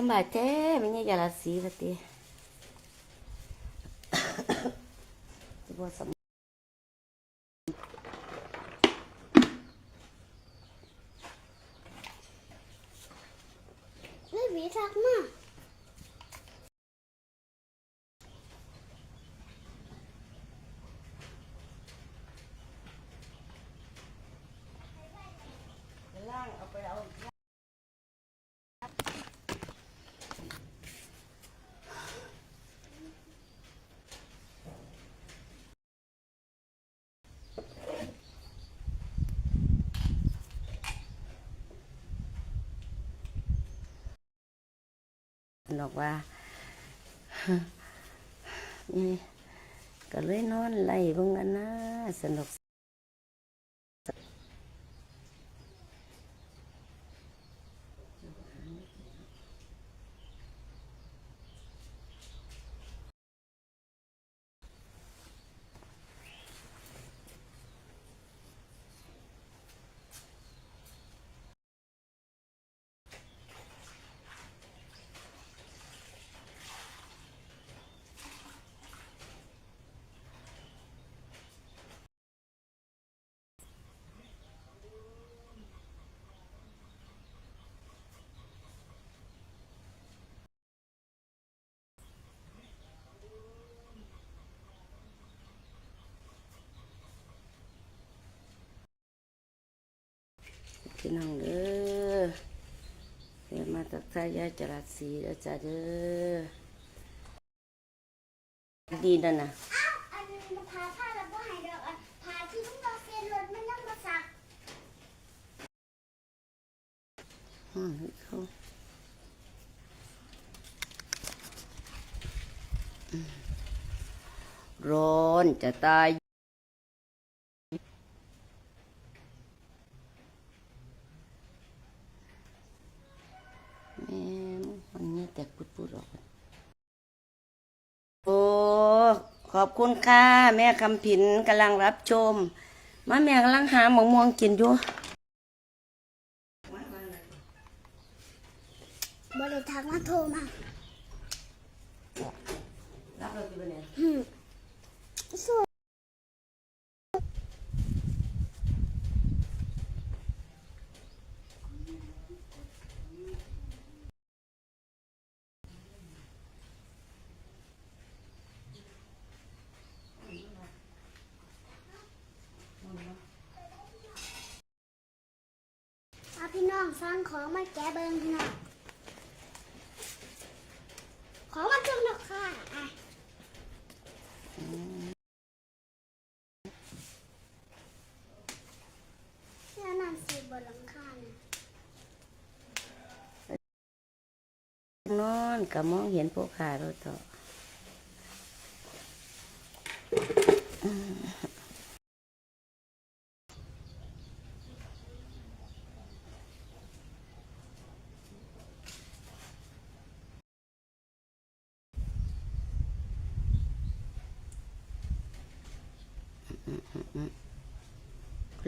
สบายแท้ไม่ใช่ยาลาสีละติสิบ่สำ ไม่หวีทักมา ล่างเอาไปเอา บอกว่านี่ก็เลยนอนไล่เบงกันนะสนุก พี่น้องเด้อเรียนมาตักทายายจรัสสีแล้วจ้าเด้อดีนั่นน่ะอ้าวอันนี้มาพาผ้าแล้วก็หายดอกอันพาที่ต้องรอเฟียนรถมันยังมาสักอืมเขาอืมร้อนจะตายแม่มันเงี้ยแตกปุดๆออก โอ้ ขอบ คุณค่ะ แม่คำผินกำลังรับชม มาแม่กำลังหาหมะม่วงกินอยู่บริทักมาโทรมารับเรากี่วันเนี่ยหืมสู้ พี่น้องสั่งของมาแกะเบิงพี่น้อง ของมาจุ่มดอกค่ะอะเสื้อนั่นสีบนหลังคาเนี่ยนอนก็มองเห็นพวกขาเราต่ออืม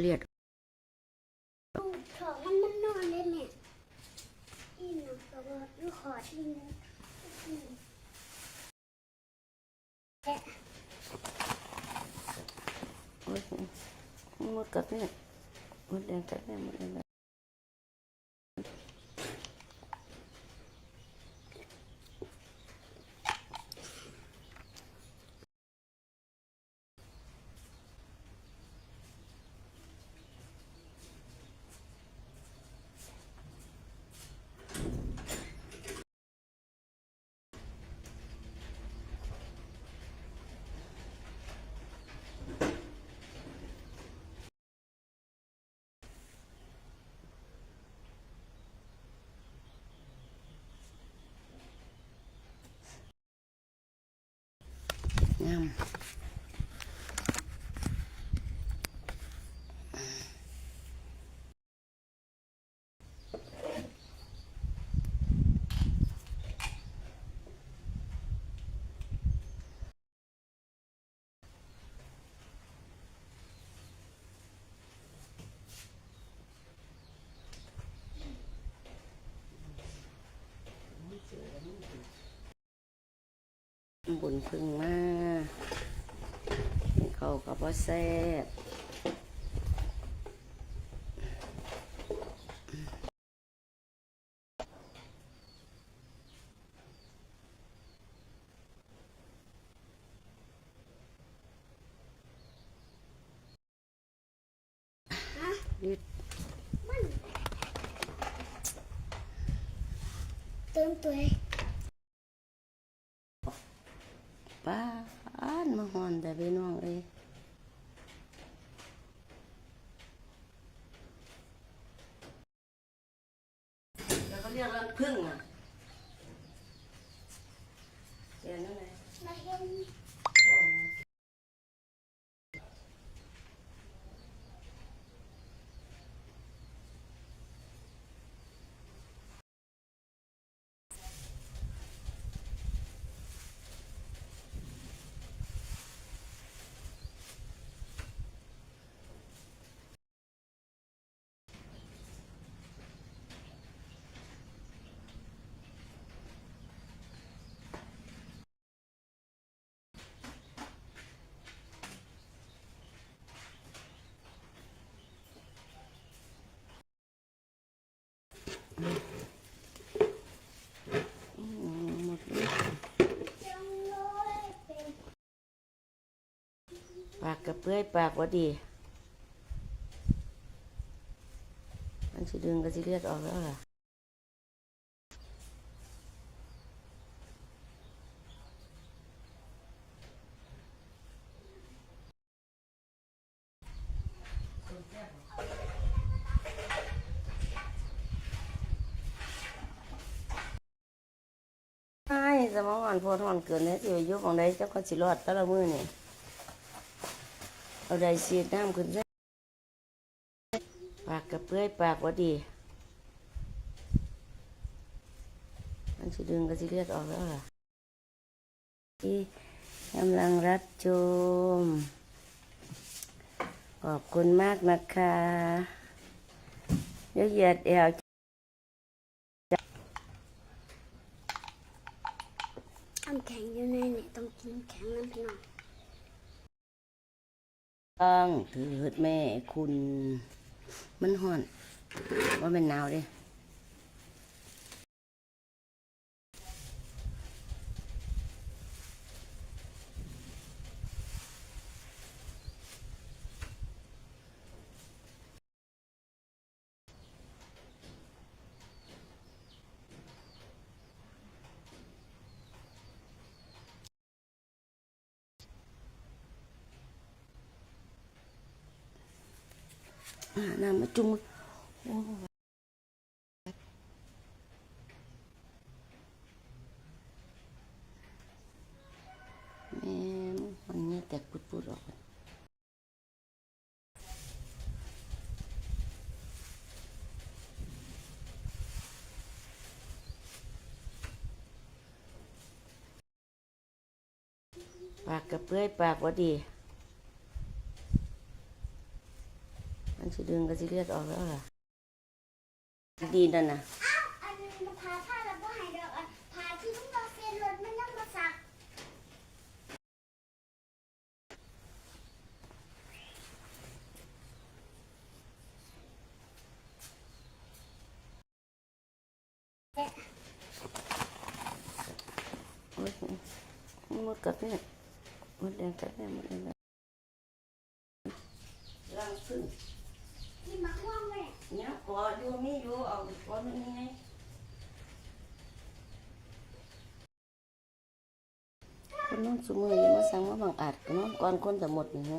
เครียดดูถอมันมันนอนเลยแม่อีหนังตัวดูขอทีนึงแกะโอ๊ยหมดกับเนี่ยหมดแดงกับเนี่ยหมดแดง năm Thank you. บุญพึ่งมาเขาก็บ่แซ่บยึดเติมตัวเอง ป้าอ่านมาหอนแต่พี่น้องเอ้ยแล้วก็เรียกรัง พึ่งอะเรียนนั่นไง มาเห็น อืมหมดเลย จังเลยเป็น ปากกระเปื่อยปากว่าดี มันสิดึงก็สิเลือดออกแล้วล่ะใช่สมองอ่อนโพดอ่อนเกินเนี่ยสิไปอยุบของใดเจ้าก็สิรอดแต่ละมือนี่ เอาใดสีดน้ำขึ้นใส่ปากกระเปื่อยปากว่าดี มันสิดึงก็สิเลือดออกแล้วล่ะที่กำลังรับชมขอบคุณมากนะคะเดี๋ยวเหยียดแอวน้ำแข็งอยู่ในนี่ต้องกินแข็งน้ำพี่น้อง ต้องถือหดแม่คุณ มันห่อน ว่าเป็นหนาวเด้ อ่าน้ำมาจุ่มโอ้แม่มันนี่แตกปุดๆออกปากกระเปื่อยปากว่าดี มัน สิดึงก็สิเลือดออกแล้วล่ะดีนั่นน่ะอ้าวอันนี้มาพาผ้าแล้วก็หายดอกอันพาที่ต้องเราเซ็นรถมันยังมาสักโอ้ยหมดกับแม่หมดแรงกับแม่หมดแรงกับรังพึ่ง ที่มักว่างเลย เนี่ยขออยู่ มีอยู่เอาขอมันนี่ไงคนนู้นสมือยังมาสั่งมาบางอาจก็น้องก่อนคนจะหมดนี่ไง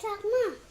takma.